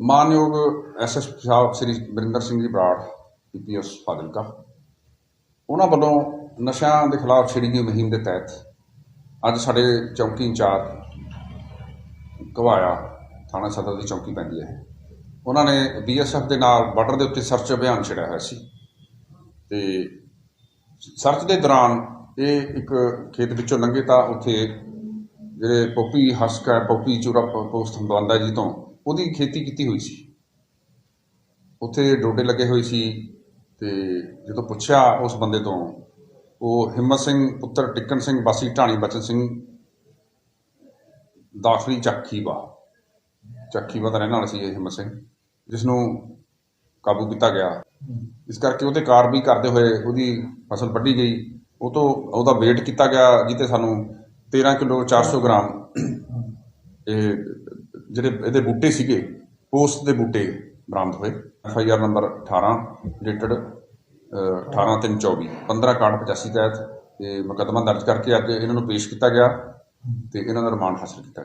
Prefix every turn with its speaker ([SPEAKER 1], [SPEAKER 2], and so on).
[SPEAKER 1] ਮਾਨਯੋਗ SS Sahib Shri Barinder Singh ji Brar PPS Fazilka, ਉਹਨਾਂ ਵੱਲੋਂ ਨਸ਼ਿਆਂ ਦੇ ਖਿਲਾਫ ਛਿੜੀ ਗਈ ਮੁਹਿੰਮ ਦੇ ਤਹਿਤ ਅੱਜ ਸਾਡੇ ਚੌਕੀ ਇੰਚਾਰਜ ਘਵਾਇਆ ਥਾਣਾ ਸਦਰ ਦੀ ਚੌਕੀ ਪੈਂਦੀ ਹੈ। ਉਹਨਾਂ ਨੇ ਬੀਐਸਐਫ ਦੇ ਨਾਲ ਬਾਰਡਰ ਦੇ ਉੱਤੇ ਸਰਚ ਅਭਿਆਨ ਛੇੜਿਆ ਹੋਇਆ ਸੀ ਤੇ ਸਰਚ ਦੇ ਦੌਰਾਨ ਇਹ ਇੱਕ ਖੇਤ ਵਿੱਚੋਂ ਲੰਘੇ ਤਾਂ ਉੱਥੇ ਜਿਹੜੇ ਪੋਪੀ ਹਸਕ ਹੈ ਪੋਪੀ ਚੂਰਾ ਪੋਸਟ ਹੰਦਵਾਂਦਾ ਜੀ ਤੋਂ ਉਹਦੀ ਖੇਤੀ ਕੀਤੀ ਹੋਈ ਸੀ। ਉੱਥੇ ਡੋਡੇ ਲੱਗੇ ਹੋਏ ਸੀ ਤੇ ਜਦੋਂ ਪੁੱਛਿਆ ਉਸ ਬੰਦੇ ਤੋਂ, ਉਹ ਹਿੰਮਤ ਸਿੰਘ ਪੁੱਤਰ ਟਿੱਕਣ ਸਿੰਘ ਬਾਸੀ ਢਾਣੀ ਬਚਨ ਸਿੰਘ ਦਾਖਲੀ ਚੱਕੀਵਾ ਚੱਕੀਵਾ ਦਾ ਰਹਿਣ ਵਾਲਾ ਸੀ ਇਹ ਹਿੰਮਤ ਸਿੰਘ ਜਿਸ ਨੂੰ ਕਾਬੂ ਕੀਤਾ ਗਿਆ। ਇਸ ਕਰਕੇ ਉਹਤੇ ਕਾਰਵਾਈ ਕਰਦੇ ਹੋਏ ਉਹਦੀ ਫਸਲ ਵੱਢੀ ਗਈ। ਉਹ ਤੋਂ ਉਹਦਾ weight ਕੀਤਾ ਗਿਆ ਜਿੱਤੇ ਸਾਨੂੰ 13 ਕਿਲੋ 400 ਗ੍ਰਾਮ। ਇਹ ਜਿਹੜੇ ਇਹਦੇ ਬੂਟੇ ਸੀਗੇ, ਪੋਸਟ ਦੇ ਬੂਟੇ ਬਰਾਮਦ ਹੋਏ। F I R number 18 dated 18324 15 card 85 ਤਹਿਤ ਇਹ ਮੁਕੱਦਮਾ ਦਰਜ ਕਰਕੇ ਅੱਜ ਇਹਨਾਂ ਨੂੰ ਪੇਸ਼ ਕੀਤਾ ਗਿਆ ਤੇ ਇਹਨਾਂ ਦਾ ਰਿਮਾਂਡ ਹਾਸਲ ਕੀਤਾ ਗਿਆ।